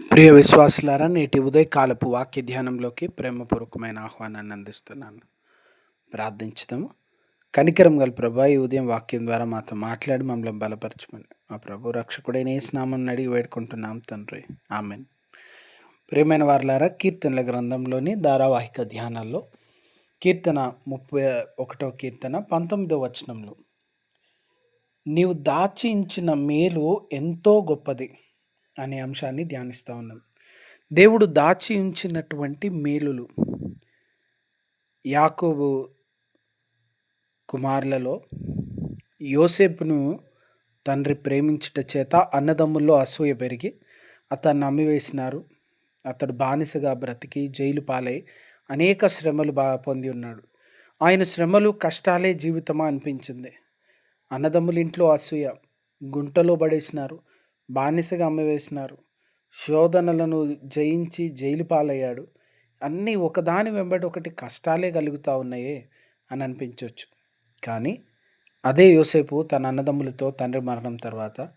ప్రియ విశ్వాసులారా నేటి ఉదయకాలపు వాక్య ధ్యానంలోకి ప్రేమపూర్వకమైన ఆహ్వానాన్ని అందిస్తున్నాను. ప్రార్థించుదాము. కనికరం గల ప్రభా ఈ ఉదయం వాక్యం ద్వారా మాతో మాట్లాడి మమ్మల్ని బలపరచమని. మా ప్రభు రక్షకుడైన ఏ స్నామం అడిగి వేడుకుంటున్నాం తండ్రి. ఆమెన్. ప్రియమైన వారులారా కీర్తనల గ్రంథంలోని ధారావాహిక ధ్యానాల్లో కీర్తన ముప్పై ఒకటో కీర్తన పంతొమ్మిదో వచనంలో నీవు దాచించిన మేలు ఎంతో గొప్పది. అనే అంశాన్ని ధ్యానిస్తూ ఉన్నాం. దేవుడు దాచి ఉంచినటువంటి మేలులు యాకోబు కుమారులలో యోసేపును తండ్రి ప్రేమించుట చేత అన్నదమ్ముల్లో అసూయ పెరిగి అతన్ని అమ్మివేసినారు. అతడు బానిసగా బ్రతికి జైలు పాలై అనేక శ్రమలు బాగా పొంది ఉన్నాడు. ఆయన శ్రమలు కష్టాలే జీవితమా అనిపించింది. అన్నదమ్ముల ఇంట్లో అసూయ గుంటలో పడేసినారు. బానిసగా అమ్మవేసినారు శోధనలను జయించి జైలు పాలయ్యాడు. అన్నీ ఒకదాని వెంబడి ఒకటి కష్టాలే కలుగుతూ ఉన్నాయే అని అనిపించవచ్చు కానీ అదే యోసేపు తన అన్నదమ్ములతో తండ్రి మరణం తర్వాత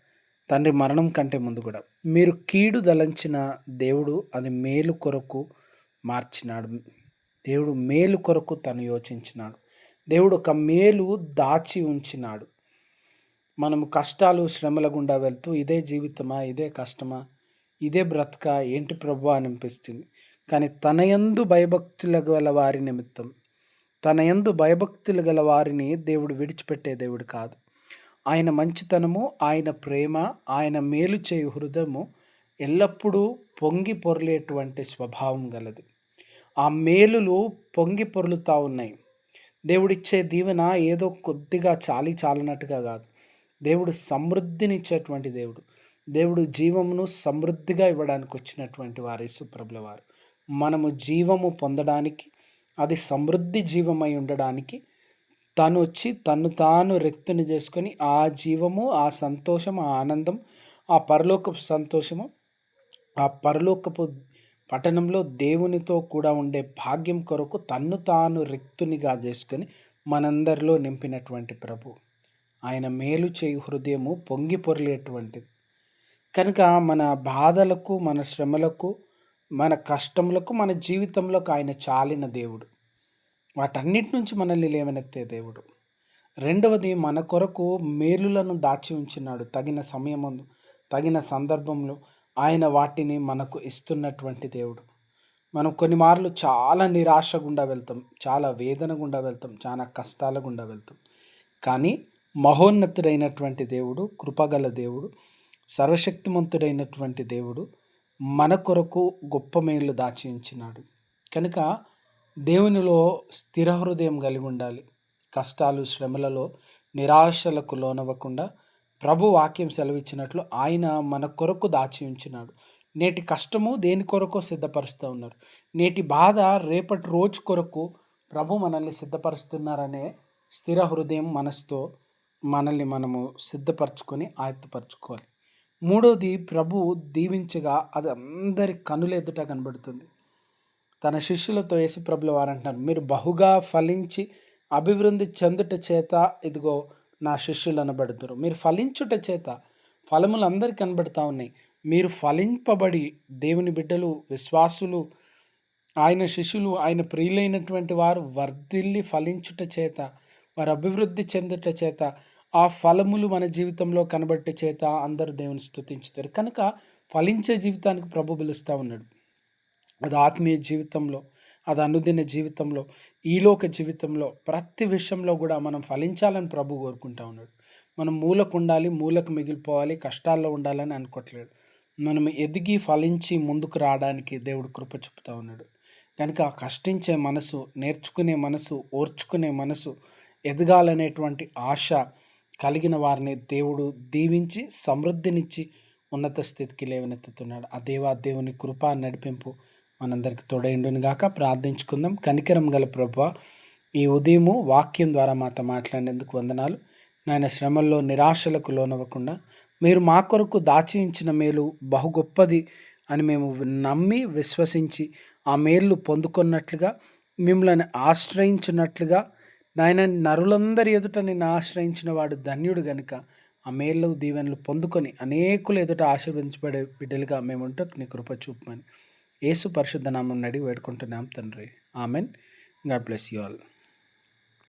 తండ్రి మరణం కంటే ముందు కూడా మీరు కీడు దలంచిన దేవుడు అది మేలు కొరకు మార్చినాడు. దేవుడు మేలు కొరకు తను యోచించినాడు. దేవుడు ఒక మేలు దాచి ఉంచినాడు. మనము కష్టాలు శ్రమల గుండా వెళ్తూ ఇదే జీవితమా ఇదే కష్టమా ఇదే బ్రతక ఏంటి ప్రభు అనిపిస్తుంది. కానీ తన యందు గల వారి నిమిత్తం తన యందు భయభక్తులు గల వారిని దేవుడు విడిచిపెట్టే దేవుడు కాదు. ఆయన మంచితనము ఆయన ప్రేమ ఆయన మేలు చేయు హృదయము ఎల్లప్పుడూ పొంగి పొరలేటువంటి స్వభావం గలది. ఆ మేలులు పొంగి పొరులుతూ ఉన్నాయి. దేవుడిచ్చే దీవెన ఏదో కొద్దిగా చాలి చాలనట్టుగా కాదు. దేవుడు సమృద్ధినిచ్చేటువంటి దేవుడు. దేవుడు జీవమును సమృద్ధిగా ఇవ్వడానికి వచ్చినటువంటి వారు యేసుప్రభుల వారు. మనము జీవము పొందడానికి అది సమృద్ధి జీవమై ఉండడానికి తను వచ్చి తను తాను రెత్తుని చేసుకొని ఆ జీవము ఆ సంతోషం ఆ ఆనందం ఆ పరలోకపు సంతోషము ఆ పరలోకపు పట్టణంలో దేవునితో కూడా ఉండే భాగ్యం కొరకు తన్ను తాను రిక్తునిగా చేసుకొని మనందరిలో నింపినటువంటి ప్రభు. ఆయన మేలు చేయి హృదయము పొంగి పొరలేటువంటిది. కనుక మన బాధలకు మన శ్రమలకు మన కష్టములకు మన జీవితంలోకి ఆయన చాలిన దేవుడు. వాటన్నిటి నుంచి మనల్ని లేవనెత్తే దేవుడు. రెండవది మన కొరకు మేలులను దాచి ఉంచినాడు. తగిన సమయమందు తగిన సందర్భంలో ఆయన వాటిని మనకు ఇస్తున్నటువంటి దేవుడు. మనం కొన్ని మార్లు చాలా నిరాశ గుండా వెళ్తాం చాలా వేదన గుండా వెళ్తాం చాలా కష్టాల గుండా వెళ్తాం. కానీ మహోన్నతుడైనటువంటి దేవుడు కృపగల దేవుడు సర్వశక్తిమంతుడైనటువంటి దేవుడు మన కొరకు గొప్ప మేలు దాచి ఉంచినాడు కనుక దేవునిలో స్థిర హృదయం కలిగి ఉండాలి. కష్టాలు శ్రమలలో నిరాశలకు లోనవ్వకుండా ప్రభు వాక్యం సెలవిచ్చినట్లు ఆయన మన కొరకు దాచి ఉంచినాడు నేటి కష్టము దేని కొరకు సిద్ధపరుస్తూ ఉన్నారు. నేటి బాధ రేపటి రోజు కొరకు ప్రభు మనల్ని సిద్ధపరుస్తున్నారనే స్థిర హృదయం మనసుతో మనల్ని మనము సిద్ధపరచుకొని ఆయత్తపరచుకోవాలి మూడోది ప్రభు దీవించగా అది అందరి కనులెదుట కనబడుతుంది. తన శిష్యులతో వేసి వారు అంటున్నారు మీరు బహుగా ఫలించి అభివృద్ధి చెందుట చేత ఇదిగో నా శిష్యులు అనబడుతురు. మీరు ఫలించుట చేత ఫలములు అందరికి కనబడుతూ ఉన్నాయి. మీరు ఫలింపబడి దేవుని బిడ్డలు విశ్వాసులు ఆయన శిష్యులు ఆయన ప్రియులైనటువంటి వారు వర్ధిల్లి ఫలించుట చేత వారు అభివృద్ధి చెందుట చేత ఆ ఫలములు మన జీవితంలో కనబట్టే చేత అందరూ దేవుని స్థుతించుతారు కనుక ఫలించే జీవితానికి ప్రభు పిలుస్తూ ఉన్నాడు. అది ఆత్మీయ జీవితంలో అది అనుదిన జీవితంలో ఈలోక జీవితంలో ప్రతి విషయంలో కూడా మనం ఫలించాలని ప్రభు కోరుకుంటా ఉన్నాడు. మనం మూలకు ఉండాలి మూలకు మిగిలిపోవాలి కష్టాల్లో ఉండాలని అనుకోవట్లేడు మనం ఎదిగి ఫలించి ముందుకు రావడానికి దేవుడు కృప చెప్తా ఉన్నాడు. కనుక ఆ కష్టించే మనసు నేర్చుకునే మనసు ఓర్చుకునే మనసు ఎదగాలనేటువంటి ఆశ కలిగిన వారిని దేవుడు దీవించి సమృద్ధినిచ్చి ఉన్నత స్థితికి లేవనెత్తుతున్నాడు. ఆ దేవా దేవుని కృప నడిపింపు మనందరికి తోడైండుని గాక. ప్రార్థించుకుందాం. కనికరం గల ప్రభు ఈ ఉదయము వాక్యం ద్వారా మాతో మాట్లాడేందుకు వందనాలు. నాయన శ్రమల్లో నిరాశలకు లోనవ్వకుండా మీరు మా కొరకు దాచి ఉంచిన మేలు బహు గొప్పది అని మేము నమ్మి విశ్వసించి ఆ మేలు పొందుకున్నట్లుగా మిమ్మల్ని ఆశ్రయించినట్లుగా నాయన నరులందరి ఎదుట నిన్ను ఆశ్రయించిన వాడు ధన్యుడు గనుక ఆ మేల్లో దీవెనలు పొందుకొని అనేకులు ఎదుట ఆశీర్వదించబడే బిడ్డలుగా మేము నీ కృప చూపమని. యేసు పరిశుద్ధ నామం నడిగి వేడుకుంటున్నాం తండ్రి. Amen. God bless you all.